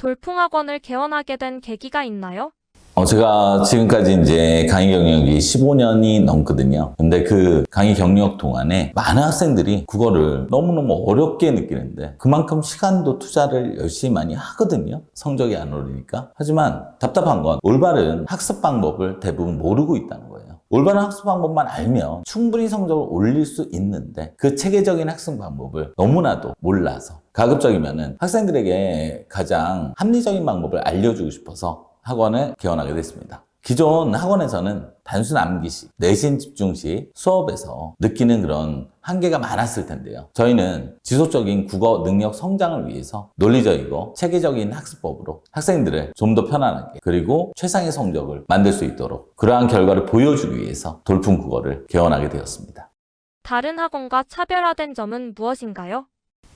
돌풍학원을 개원하게 된 계기가 있나요? 어, 제가 지금까지 이제 강의 경력이 15년이 넘거든요. 근데 그 강의 경력 동안에 많은 학생들이 국어를 너무너무 어렵게 느끼는데 그만큼 시간도 투자를 열심히 많이 하거든요. 성적이 안 오르니까. 하지만 답답한 건 올바른 학습 방법을 대부분 모르고 있다는 거예요. 올바른 학습 방법만 알면 충분히 성적을 올릴 수 있는데 그 체계적인 학습 방법을 너무나도 몰라서 가급적이면은 학생들에게 가장 합리적인 방법을 알려주고 싶어서 학원을 개원하게 됐습니다. 기존 학원에서는 단순 암기식, 내신 집중식 수업에서 느끼는 그런 한계가 많았을 텐데요. 저희는 지속적인 국어 능력 성장을 위해서 논리적이고 체계적인 학습법으로 학생들을 좀 더 편안하게 그리고 최상의 성적을 만들 수 있도록 그러한 결과를 보여주기 위해서 돌풍 국어를 개원하게 되었습니다. 다른 학원과 차별화된 점은 무엇인가요?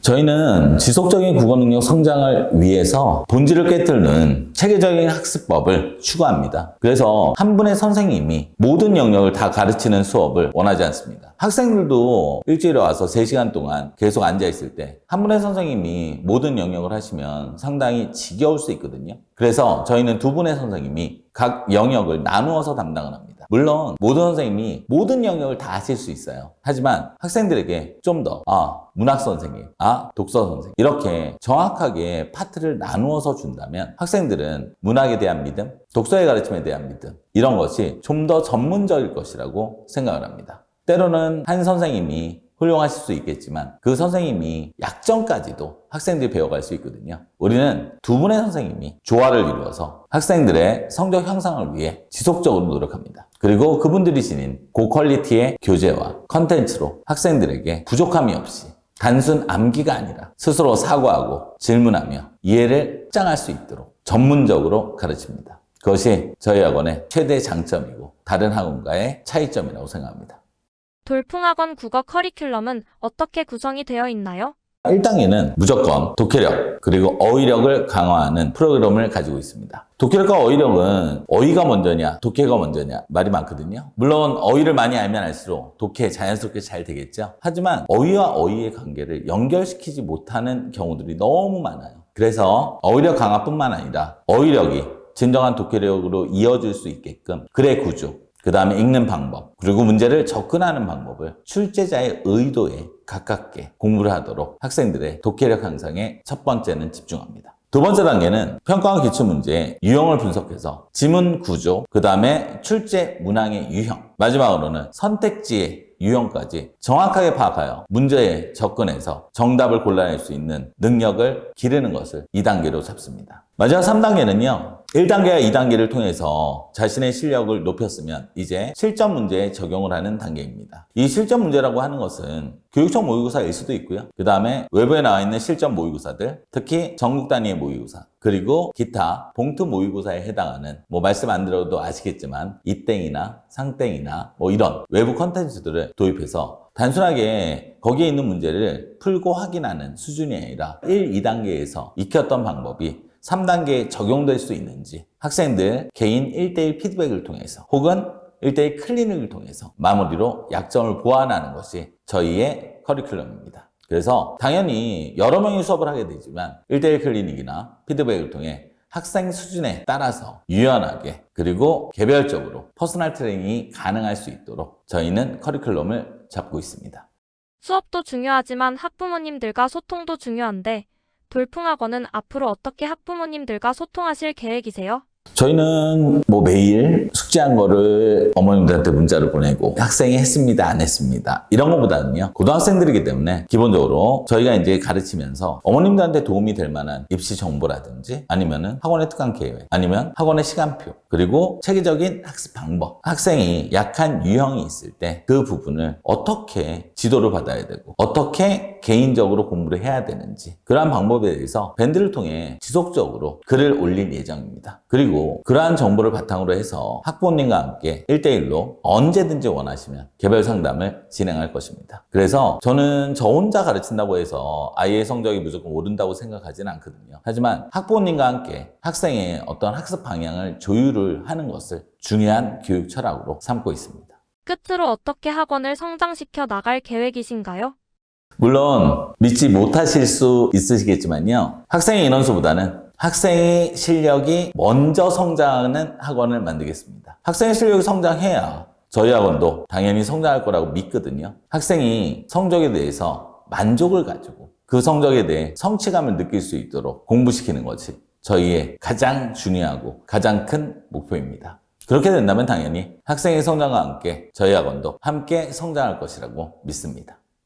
저희는 지속적인 국어 능력 성장을 위해서 본질을 꿰뚫는 체계적인 학습법을 추구합니다. 그래서 한 분의 선생님이 모든 영역을 다 가르치는 수업을 원하지 않습니다. 학생들도 일주일에 와서 3시간 동안 계속 앉아있을 때 한 분의 선생님이 모든 영역을 하시면 상당히 지겨울 수 있거든요. 그래서 저희는 두 분의 선생님이 각 영역을 나누어서 담당을 합니다. 물론 모든 선생님이 모든 영역을 다 하실 수 있어요. 하지만 학생들에게 좀 더, 아, 문학 선생님, 아, 독서 선생님. 이렇게 정확하게 파트를 나누어서 준다면 학생들은 문학에 대한 믿음, 독서의 가르침에 대한 믿음, 이런 것이 좀 더 전문적일 것이라고 생각을 합니다. 때로는 한 선생님이 훌륭하실 수 있겠지만 그 선생님이 약점까지도 학생들이 배워갈 수 있거든요. 우리는 두 분의 선생님이 조화를 이루어서 학생들의 성적 향상을 위해 지속적으로 노력합니다. 그리고 그분들이 지닌 고퀄리티의 교재와 컨텐츠로 학생들에게 부족함이 없이 단순 암기가 아니라 스스로 사고하고 질문하며 이해를 확장할 수 있도록 전문적으로 가르칩니다. 그것이 저희 학원의 최대 장점이고 다른 학원과의 차이점이라고 생각합니다. 돌풍학원 국어 커리큘럼은 어떻게 구성이 되어 있나요? 1단계는 무조건 독해력 그리고 어휘력을 강화하는 프로그램을 가지고 있습니다. 독해력과 어휘력은 어휘가 먼저냐 독해가 먼저냐 말이 많거든요. 물론 어휘를 많이 알면 알수록 독해 자연스럽게 잘 되겠죠. 하지만 어휘와 어휘의 관계를 연결시키지 못하는 경우들이 너무 많아요. 그래서 어휘력 강화뿐만 아니라 어휘력이 진정한 독해력으로 이어질 수 있게끔 글의 구조, 그 다음에 읽는 방법, 그리고 문제를 접근하는 방법을 출제자의 의도에 가깝게 공부를 하도록 학생들의 독해력 향상에 첫 번째는 집중합니다. 두 번째 단계는 평가와 기출 문제의 유형을 분석해서 지문 구조, 그 다음에 출제 문항의 유형, 마지막으로는 선택지의 유형까지 정확하게 파악하여 문제에 접근해서 정답을 골라낼 수 있는 능력을 기르는 것을 2단계로 잡습니다. 마지막 3단계는요. 1단계와 2단계를 통해서 자신의 실력을 높였으면 이제 실전 문제에 적용을 하는 단계입니다. 이 실전 문제라고 하는 것은 교육청 모의고사일 수도 있고요. 그 다음에 외부에 나와 있는 실전 모의고사들, 특히 전국 단위의 모의고사, 그리고 기타 봉투 모의고사에 해당하는 뭐 말씀 안 들어도 아시겠지만 이땡이나 상땡이나 뭐 이런 외부 컨텐츠들을 도입해서 단순하게 거기에 있는 문제를 풀고 확인하는 수준이 아니라 1, 2단계에서 익혔던 방법이 3단계에 적용될 수 있는지 학생들 개인 1대1 피드백을 통해서 혹은 1대1 클리닉을 통해서 마무리로 약점을 보완하는 것이 저희의 커리큘럼입니다. 그래서 당연히 여러 명이 수업을 하게 되지만 1대1 클리닉이나 피드백을 통해 학생 수준에 따라서 유연하게 그리고 개별적으로 퍼스널 트레이닝이 가능할 수 있도록 저희는 커리큘럼을 잡고 있습니다. 수업도 중요하지만 학부모님들과 소통도 중요한데 돌풍학원은 앞으로 어떻게 학부모님들과 소통하실 계획이세요? 저희는 뭐 매일 숙제한 거를 어머님들한테 문자를 보내고 학생이 했습니다, 안 했습니다. 이런 것보다는요, 고등학생들이기 때문에 기본적으로 저희가 이제 가르치면서 어머님들한테 도움이 될 만한 입시 정보라든지 아니면은 학원의 특강 계획, 아니면 학원의 시간표, 그리고 체계적인 학습 방법. 학생이 약한 유형이 있을 때 그 부분을 어떻게 지도를 받아야 되고 어떻게 개인적으로 공부를 해야 되는지 그러한 방법에 대해서 밴드를 통해 지속적으로 글을 올릴 예정입니다. 그리고 그러한 정보를 바탕으로 해서 학부모님과 함께 1대1로 언제든지 원하시면 개별 상담을 진행할 것입니다. 그래서 저는 저 혼자 가르친다고 해서 아이의 성적이 무조건 오른다고 생각하지는 않거든요. 하지만 학부모님과 함께 학생의 어떤 학습 방향을 조율을 하는 것을 중요한 교육 철학으로 삼고 있습니다. 끝으로 어떻게 학원을 성장시켜 나갈 계획이신가요? 물론 믿지 못하실 수 있으시겠지만요. 학생의 인원수보다는 학생의 실력이 먼저 성장하는 학원을 만들겠습니다. 학생의 실력이 성장해야 저희 학원도 당연히 성장할 거라고 믿거든요. 학생이 성적에 대해서 만족을 가지고 그 성적에 대해 성취감을 느낄 수 있도록 공부시키는 것이 저희의 가장 중요하고 가장 큰 목표입니다. 그렇게 된다면 당연히 학생의 성장과 함께 저희 학원도 함께 성장할 것이라고 믿습니다.